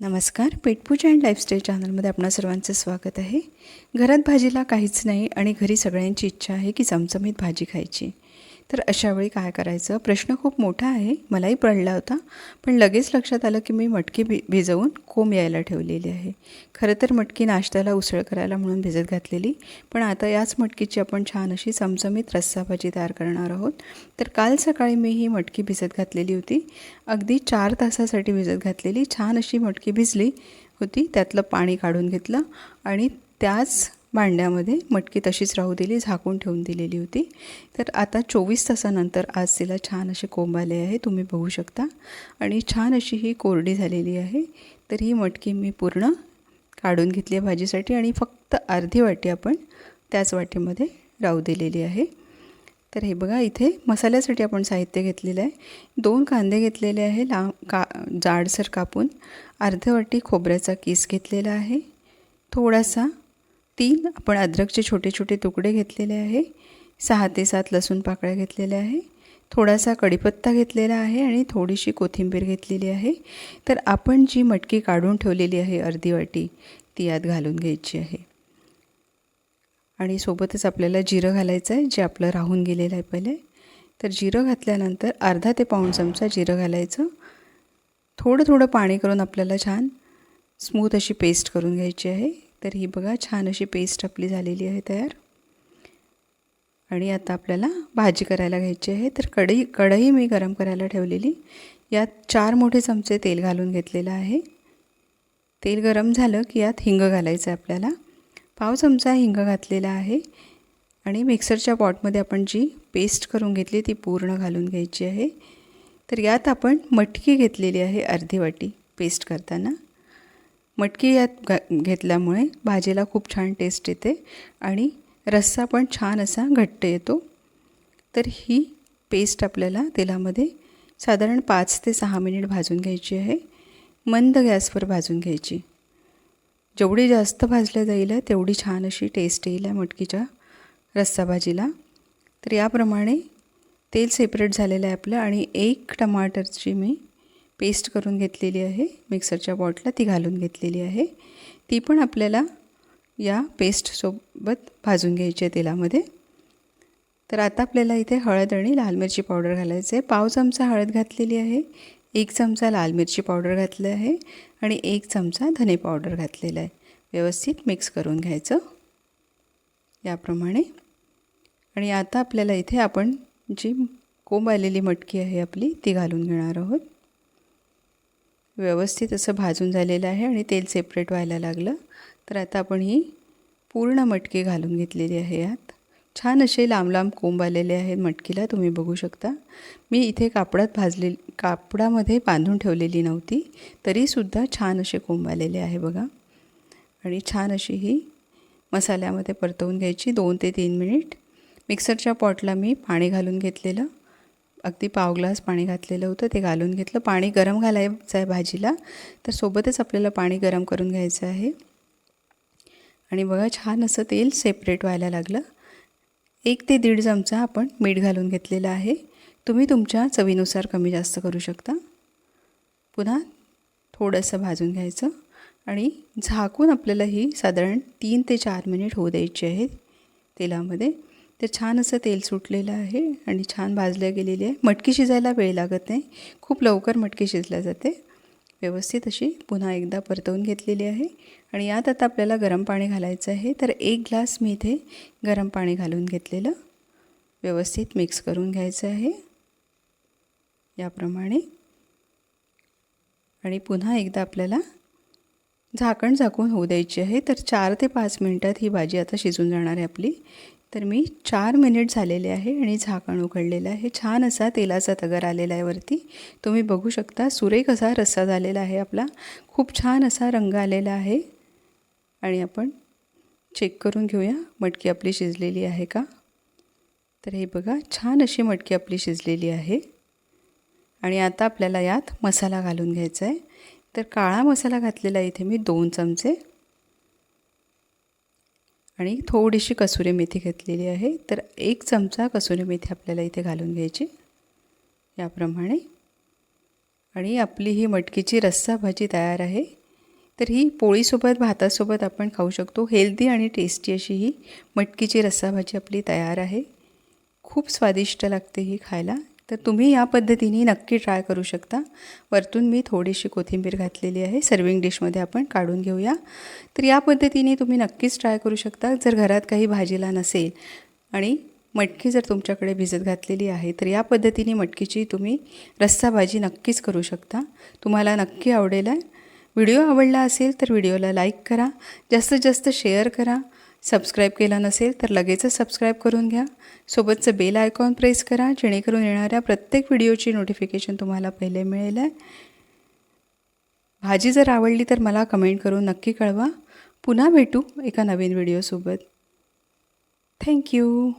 नमस्कार. पेटपूजा and lifestyle चॅनलमध्ये आपणा सर्वांचं स्वागत आहे. घरात भाजीला काहीच नाही आणि घरी सगळ्यांची इच्छा आहे की चमचमीत भाजी खायची. तर अशावेळी काय करायचं? प्रश्न खूप मोठा आहे. मलाही पडला होता. पण लगेच लक्षात आलं की मी मटकी भि भिजवून कोंब यायला ठेवलेली आहे. खरं तर मटकी नाश्त्याला उसळ करायला म्हणून भिजत घातलेली. पण आता याच मटकीची आपण छान अशी चमचमीत रस्सा भाजी तयार करणार आहोत. तर काल सकाळी मी ही मटकी भिजत घातलेली होती. अगदी चार तासासाठी भिजत घातलेली. छान अशी मटकी भिजली होती. त्यातलं पाणी काढून घेतलं आणि त्याच भांड्यामध्ये मटकी तशीच राहू दिली झाकून ठेवून दिलेली होती. तर आता चोवीस तासानंतर आज तिला छान असे कोंब आले आहे तुम्ही बघू शकता. आणि छान अशी ही कोरडी झालेली आहे. तर ही मटकी मी पूर्ण काढून घेतली आहे भाजीसाठी आणि फक्त अर्धी वाटी आपण त्याच वाटीमध्ये राहू दिलेली आहे. तर हे बघा इथे मसाल्यासाठी आपण साहित्य घेतलेलं आहे. दोन कांदे घेतलेले आहे लांब का जाडसर कापून. अर्ध वाटी खोबऱ्याचा किस घेतलेला आहे. थोडासा तीन. आपण अद्रकचे छोटे छोटे तुकडे घेतलेले आहे. सहा ते सात लसूण पाकळ्या घेतलेल्या आहे. थोडासा कढीपत्ता घेतलेला आहे आणि थोडीशी कोथिंबीर घेतलेली आहे. तर आपण जी मटकी काढून ठेवलेली आहे अर्धी वाटी ती यात घालून घ्यायची आहे. आणि सोबतच आपल्याला जिरं घालायचं आहे जे आपलं राहून गेलेलं आहे पहिले. तर जिरं घातल्यानंतर अर्धा ते पाऊण चमचा जिरं घालायचं. थोडं थोडं पाणी करून आपल्याला छान स्मूथ अशी पेस्ट करून घ्यायची आहे. तर ही बघा छान अशी पेस्ट आपली झालेली आहे तयार. आणि आता आपल्याला भाजी करायला घ्यायची आहे. तर कढई कढई मी गरम करायला ठेवलेली. यात चार मोठे चमचे तेल घालून घेतलेलं आहे. तेल गरम झालं की यात हिंग घालायचं आहे आपल्याला. पाव चमचा हिंग घातलेला आहे. आणि मिक्सरच्या पॉटमध्ये आपण जी पेस्ट करून घेतली ती पूर्ण घालून घ्यायची आहे. तर यात आपण मटकी घेतलेली आहे अर्धी वाटी पेस्ट करताना. मटकी यात घा घेतल्यामुळे भाजीला खूप छान टेस्ट येते आणि रस्सा पण छान असा घट्ट येतो. तर ही पेस्ट आपल्याला तेलामध्ये साधारण पाच ते सहा मिनिट भाजून घ्यायची आहे. मंद गॅसवर भाजून घ्यायची. जेवढी जास्त भाजल्या जाईल तेवढी छान अशी टेस्ट येईल या मटकीच्या रस्सा भाजीला. तर याप्रमाणे तेल सेपरेट झालेलं आहे आपलं आणि एक टमाटरची मी पेस्ट करून घेतलेली आहे. मिक्सरच्या बॉटला ती घालून घेतलेली आहे. ती पण आपल्याला या पेस्टसोबत भाजून घ्यायची आहे तेलामध्ये. तर आता आपल्याला इथे हळद आणि लाल मिरची पावडर घालायचं आहे पाव चमचा हळद घातलेली आहे. एक चमचा लाल मिरची पावडर घातलं आहे. आणि एक चमचा धने पावडर घातलेला आहे. व्यवस्थित मिक्स करून घ्यायचं. याप्रमाणे. आणि आता आपल्याला इथे आपण जी कोंब आलेली मटकी आहे आपली ती घालून घेणार आहोत. व्यवस्थित असं भाजून झालेलं आहे आणि तेल सेपरेट व्हायला लागलं. तर आता आपण ही पूर्ण मटकी घालून घेतलेली आहे यात. छान असे लांब लांब कोंब आलेले आहेत मटकीला तुम्ही बघू शकता. मी इथे कापडात भाजले कापडामध्ये बांधून ठेवलेली नव्हती तरीसुद्धा छान असे कोंब आलेले आहे बघा. आणि छान अशी ही मसाल्यामध्ये परतवून घ्यायची दोन ते तीन मिनिट. मिक्सरच्या पॉटला मी पाणी घालून घेतलेलं. अगदी पाव ग्लास पाणी घातलेलं होतं ते घालून घेतलं. पाणी गरम घालायचं आहे भाजीला. तर सोबतच आपल्याला पाणी गरम करून घ्यायचं आहे. आणि बघा छान असं तेल सेपरेट व्हायला लागलं. एक ते दीड चमचा आपण मीठ घालून घेतलेलं आहे. तुम्ही तुमच्या चवीनुसार कमी जास्त करू शकता. पुन्हा थोडंसं भाजून घ्यायचं. आणि झाकून आपल्याला ही साधारण तीन ते चार मिनिट होऊ द्यायची आहे तेलामध्ये. तर छान असं तेल सुटलेलं आहे आणि छान भाजल्या गेलेली आहे. मटकी शिजायला वेळ लागत नाही. खूप लवकर मटकी शिजल्या जाते. व्यवस्थित अशी पुन्हा एकदा परतवून घेतलेली आहे. आणि यात आता आपल्याला गरम पाणी घालायचं आहे. तर एक ग्लास मी इथे गरम पाणी घालून घेतलेलं. व्यवस्थित मिक्स करून घ्यायचं आहे. याप्रमाणे. आणि पुन्हा एकदा आपल्याला झाकण झाकून होऊ द्यायची आहे. तर चार ते पाच मिनटात ही भाजी आता शिजून जाणार आहे आपली. तर मी चार मिनिट झालेले आहे आणि झाकण उघडलेलं आहे. छान असा तेलाचा तगर आलेला आहे वरती. तुम्ही बघू शकता सुरेख असा रस्सा झालेला आहे आपला. खूप छान असा रंग आलेला आहे. आणि आपण चेक करून घेऊया मटकी आपली शिजलेली आहे का? तर हे बघा छान अशी मटकी आपली शिजलेली आहे. आणि आता आपल्याला यात मसाला घालून घ्यायचा आहे. तर काळा मसाला घातलेला इथे मी दोन चमचे. आणि थोडीशी कसुरी मेथी घेतलेली आहे. तर एक चमचा कसुरी मेथी आपल्याला इथे घालून घ्यायची. याप्रमाणे. आणि आपली ही मटकीची रस्सा भाजी तयार आहे. तर ही पोळीसोबत भातासोबत आपण खाऊ शकतो. हेल्दी आणि टेस्टी अशी ही मटकीची रस्साभाजी आपली तयार आहे. खूप स्वादिष्ट लागते ही खायला. तर तुम्ही या पद्धतीने नक्की ट्राय करू शकता. वरतून मी थोडीशी कोथिंबीर घातलेली आहे. सर्विंग डिशमध्ये आपण काढून घेऊया. तर या पद्धतीने तुम्ही नक्कीच ट्राय करू शकता. जर घरात काही भाजीला नसेल आणि मटकी जर तुमच्याकडे भिजत घातलेली आहे तर या पद्धतीने मटकीची तुम्ही रस्सा भाजी नक्कीच करू शकता. तुम्हाला नक्की आवडेल. आहे व्हिडिओ आवडला असेल तर व्हिडिओला लाईक करा. जास्तीत जास्त शेअर करा. सबस्क्राईब केला नसेल तर लगेचच सबस्क्राईब करून घ्या. सोबतचं बेल आयकॉन प्रेस करा जेणेकरून येणाऱ्या प्रत्येक व्हिडिओची नोटिफिकेशन तुम्हाला पहिले मिळेल. आहे भाजी जर आवडली तर मला कमेंट करून नक्की कळवा. पुन्हा भेटू एका नवीन व्हिडिओसोबत. थँक्यू